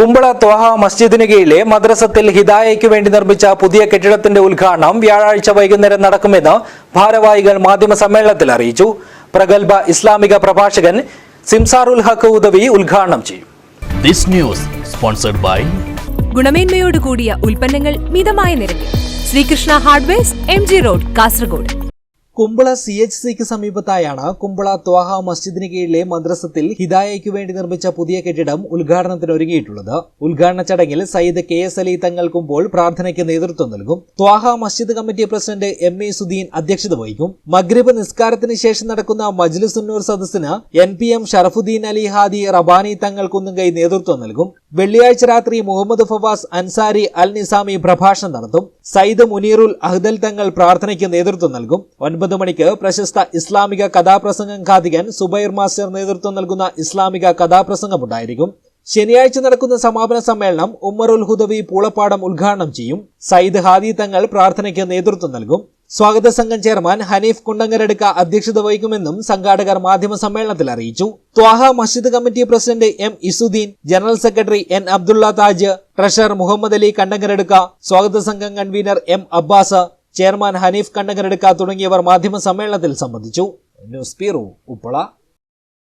കുമ്പള ത്വഹ മസ്ജിദിന് കീഴിലെ മദ്രസത്തിൽ ഹിദായയ്ക്ക് വേണ്ടി നിർമ്മിച്ച പുതിയ കെട്ടിടത്തിന്റെ ഉദ്ഘാടനം വ്യാഴാഴ്ച വൈകുന്നേരം നടക്കുമെന്ന് ഭാരവാഹികൾ മാധ്യമ സമ്മേളനത്തിൽ അറിയിച്ചു. പ്രഗത്ഭ ഇസ്ലാമിക പ്രഭാഷകൻ സിംസാറുൽ ഹക്ക് ഉദവി ഉദ്ഘാടനം ചെയ്യും. This news sponsored by ഗുണമേന്മയോട് കൂടിയ ഉൽപ്പന്നങ്ങൾ മിതമായ നിരക്കിൽ. Sreekrishna hardware M G road Kasaragod. Kumbla C H സിക്ക് സമീപത്തായാണ് കുമ്പള ത്വാഹ മസ്ജിദിന് കീഴിലെ മദ്രസത്തിൽ ഹിദായയ്ക്ക് വേണ്ടി നിർമ്മിച്ച പുതിയ കെട്ടിടം ഉദ്ഘാടനത്തിന് ഒരുങ്ങിയിട്ടുള്ളത് ഉദ്ഘാടന ചടങ്ങിൽ സയ്യിദ് കെ എസ് അലി തങ്ങൾ കുമ്പോൾ പ്രാർത്ഥനയ്ക്ക് നേതൃത്വം നൽകും. Thwaha Masjid committee president M A Sudeen അധ്യക്ഷത വഹിക്കും. മഗ്രിബ് നിസ്കാരത്തിന് ശേഷം നടക്കുന്ന മജ്ലിസുന്നൂർ സദസ്സിന് N P M Sharafuddeen Ali Hadi Rabbani Thangal Kunnunkai നേതൃത്വം നൽകും. വെള്ളിയാഴ്ച രാത്രി മുഹമ്മദ് ഫവാസ് അൻസാരി അൽ നിസാമി പ്രഭാഷണം നടത്തും. സയ്യിദ് മുനീറുൽ അഹ്ദൽ തങ്ങൾ പ്രാർത്ഥനയ്ക്ക് നേതൃത്വം നൽകും. ഒൻപത് മണിക്ക് പ്രശസ്ത ഇസ്ലാമിക കഥാപ്രസംഗം ഖാദികൻ സുബൈർ മാസ്റ്റർ നേതൃത്വം നൽകുന്ന ഇസ്ലാമിക കഥാപ്രസംഗമുണ്ടായിരിക്കും. ശനിയാഴ്ച നടക്കുന്ന സമാപന സമ്മേളനം ഉമ്മറുൽ ഹുദവി പൂളപ്പാടം ഉദ്ഘാടനം ചെയ്യും. സയ്യിദ് ഹാദി തങ്ങൾ പ്രാർത്ഥനയ്ക്ക് നേതൃത്വം നൽകും. സ്വാഗത സംഘം ചെയർമാൻ ഹനീഫ് കുണ്ടങ്ങരടുക്ക അധ്യക്ഷത വഹിക്കുമെന്നും സംഘാടകർ മാധ്യമ സമ്മേളനത്തിൽ അറിയിച്ചു. Thwaha Masjid committee president M Izzudeen general secretary N Abdulla Taj treasurer Muhammad Ali Kandangaradukka സ്വാഗത സംഘം convener M Abbas chairman Hanif Kannakaradukka തുടങ്ങിയവർ മാധ്യമ സമ്മേളനത്തിൽ സംബന്ധിച്ചു. News bureau Uppala.